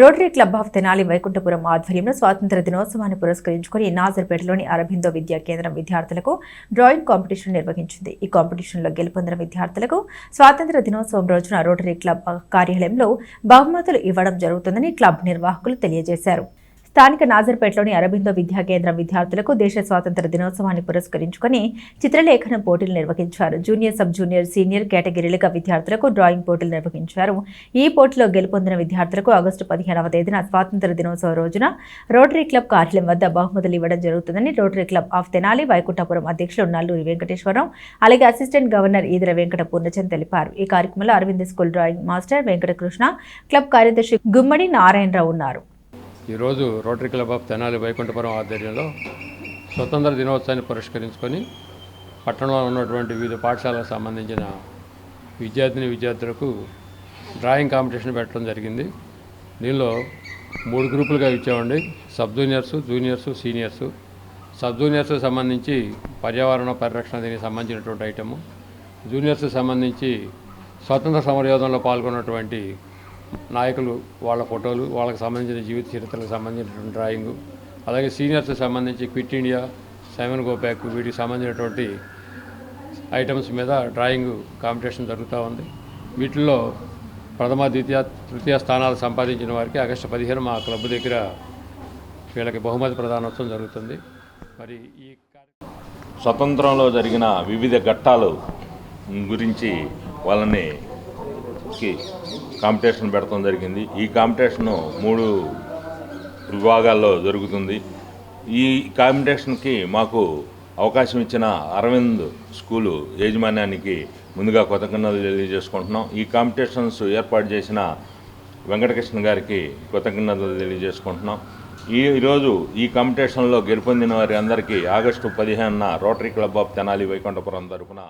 Rotary Club of Tenali Vaikunthapuram ఆధ్వర్యంలో స్వాతంత్ర దినోత్సవాన్ని పురస్కరించుకుని నాజర్పేటలోని అరబిందో విద్యా కేంద్రం విద్యార్థులకు డ్రాయింగ్ కాంపిటీషన్ నిర్వహించింది. ఈ కాంపిటీషన్లో గెలుపొందిన విద్యార్థులకు స్వాతంత్ర దినోత్సవం రోజున రోటరీ క్లబ్ కార్యాలయంలో బహుమతులు ఇవ్వడం జరుగుతుందని క్లబ్ నిర్వాహకులు తెలియజేశారు. స్థానిక నాజర్పేటలోని అరబిందో విద్యా కేంద్రం విద్యార్థులకు దేశ స్వాతంత్ర దినోత్సవాన్ని పురస్కరించుకొని చిత్రలేఖనం పోటీలు నిర్వహించారు. జూనియర్ సబ్ జూనియర్ సీనియర్ కేటగిరీలుగా విద్యార్థులకు డ్రాయింగ్ పోటీలు నిర్వహించారు. ఈ పోటీలో గెలుపొందిన విద్యార్థులకు ఆగస్టు పదిహేనవ తేదీన స్వాతంత్ర దినోత్సవ రోజున రోటరీ క్లబ్ కార్యాలయం వద్ద బహుమతులు ఇవ్వడం జరుగుతుందని Rotary Club of Tenali Vaikunthapuram అధ్యక్షులు నల్లూరి వెంకటేశ్వరరావు అలాగే అసిస్టెంట్ గవర్నర్ ఈదర వెంకట పూర్ణచంద్ తెలిపారు. ఈ కార్యక్రమంలో Aravind school drawing master Venkatakrishna club కార్యదర్శి గుమ్మడి నారాయణరావు ఉన్నారు. ఈరోజు Rotary Club of Tenali Vaikunthapuram ఆధ్వర్యంలో స్వతంత్ర దినోత్సవాన్ని పురస్కరించుకొని పట్టణంలో ఉన్నటువంటి వివిధ పాఠశాలకు సంబంధించిన విద్యార్థిని విద్యార్థులకు డ్రాయింగ్ కాంపిటీషన్ పెట్టడం జరిగింది. దీనిలో మూడు గ్రూపులుగా ఇచ్చామండి sub juniors juniors seniors. Sub జూనియర్స్కి సంబంధించి పర్యావరణ పరిరక్షణ దీనికి సంబంధించినటువంటి ఐటము. జూనియర్స్కి సంబంధించి స్వతంత్ర సమరయోధంలో పాల్గొన్నటువంటి నాయకులు వాళ్ళ ఫోటోలు వాళ్ళకి సంబంధించిన జీవిత చరిత్రలకు సంబంధించినటువంటి డ్రాయింగు అలాగే సీనియర్స్ సంబంధించి క్విట్ ఇండియా సైమన్ గోపాక్ వీటికి సంబంధించినటువంటి ఐటమ్స్ మీద డ్రాయింగ్ కాంపిటీషన్ జరుగుతూ ఉంది. వీటిల్లో ప్రథమ ద్వితీయ తృతీయ స్థానాలు సంపాదించిన వారికి ఆగస్టు పదిహేను మా క్లబ్ దగ్గర వీళ్ళకి బహుమతి ప్రదానోత్సవం జరుగుతుంది. మరి ఈ స్వతంత్రంలో జరిగిన వివిధ ఘట్టాలు గురించి వాళ్ళని కి కాంపిటీషన్ పెడతాం జరిగింది. ఈ కాంపిటీషను మూడు విభాగాల్లో జరుగుతుంది. ఈ కాంపిటీషన్కి మాకు అవకాశం ఇచ్చిన అరవింద్ స్కూలు యాజమాన్యానికి ముందుగా కృతజ్ఞతలు తెలియజేసుకుంటున్నాం. ఈ కాంపిటీషన్స్ ఏర్పాటు చేసిన వెంకటకృష్ణ గారికి కృతజ్ఞతలు తెలియజేసుకుంటున్నాం. ఈ ఈరోజు ఈ కాంపిటీషన్లో గెలుపొందిన వారి అందరికీ ఆగస్టు పదిహేనున Rotary Club of Tenali Vaikunthapuram తరఫున